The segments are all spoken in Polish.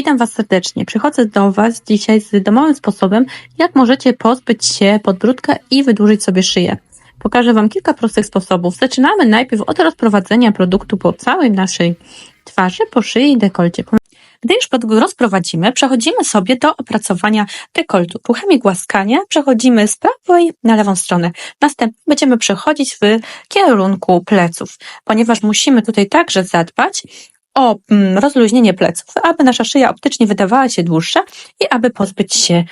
Witam Was serdecznie. Przychodzę do Was dzisiaj z domowym sposobem, jak możecie pozbyć się podbródka i wydłużyć sobie szyję. Pokażę Wam kilka prostych sposobów. Zaczynamy najpierw od rozprowadzenia produktu po całej naszej twarzy, po szyi i dekolcie. Gdy już rozprowadzimy, przechodzimy sobie do opracowania dekoltu. Ruchami głaskania przechodzimy z prawej na lewą stronę. Następnie będziemy przechodzić w kierunku pleców, ponieważ musimy tutaj także zadbać o mm, rozluźnienie pleców, aby nasza szyja optycznie wydawała się dłuższa i aby pozbyć się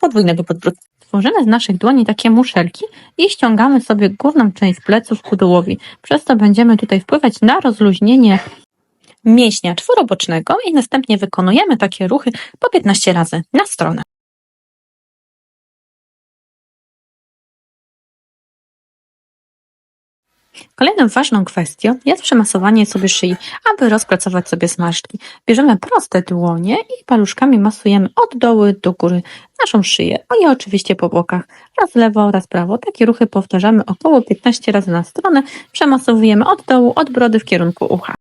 podwójnego podbródka. Tworzymy z naszych dłoni takie muszelki i ściągamy sobie górną część pleców ku dołowi. Przez to będziemy tutaj wpływać na rozluźnienie mięśnia czworobocznego i następnie wykonujemy takie ruchy po 15 razy na stronę. Kolejną ważną kwestią jest przemasowanie sobie szyi, aby rozpracować sobie zmarszczki. Bierzemy proste dłonie i paluszkami masujemy od dołu do góry naszą szyję, o i oczywiście po bokach, raz lewo, raz prawo. Takie ruchy powtarzamy około 15 razy na stronę, przemasowujemy od dołu, od brody w kierunku ucha.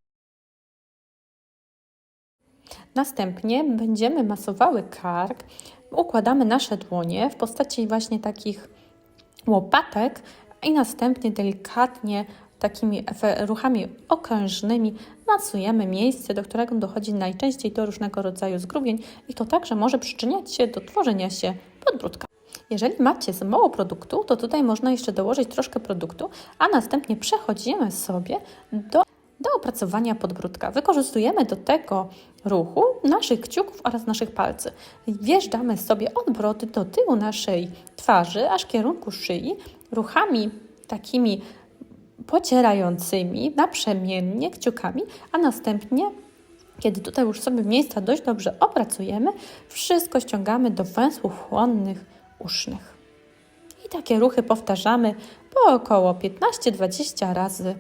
Następnie będziemy masowały kark, układamy nasze dłonie w postaci właśnie takich łopatek i następnie delikatnie takimi ruchami okrężnymi masujemy miejsce, do którego dochodzi najczęściej do różnego rodzaju zgrubień i to także może przyczyniać się do tworzenia się podbródka. Jeżeli macie za mało produktu, to tutaj można jeszcze dołożyć troszkę produktu, a następnie przechodzimy sobie do, do opracowania podbródka. Wykorzystujemy do tego ruchu naszych kciuków oraz naszych palców. Wjeżdżamy sobie od brody do tyłu naszej twarzy, aż kierunku szyi, ruchami takimi pocierającymi naprzemiennie kciukami, a następnie, kiedy tutaj już sobie miejsca dość dobrze opracujemy, wszystko ściągamy do węzłów chłonnych usznych. I takie ruchy powtarzamy po około 15-20 razy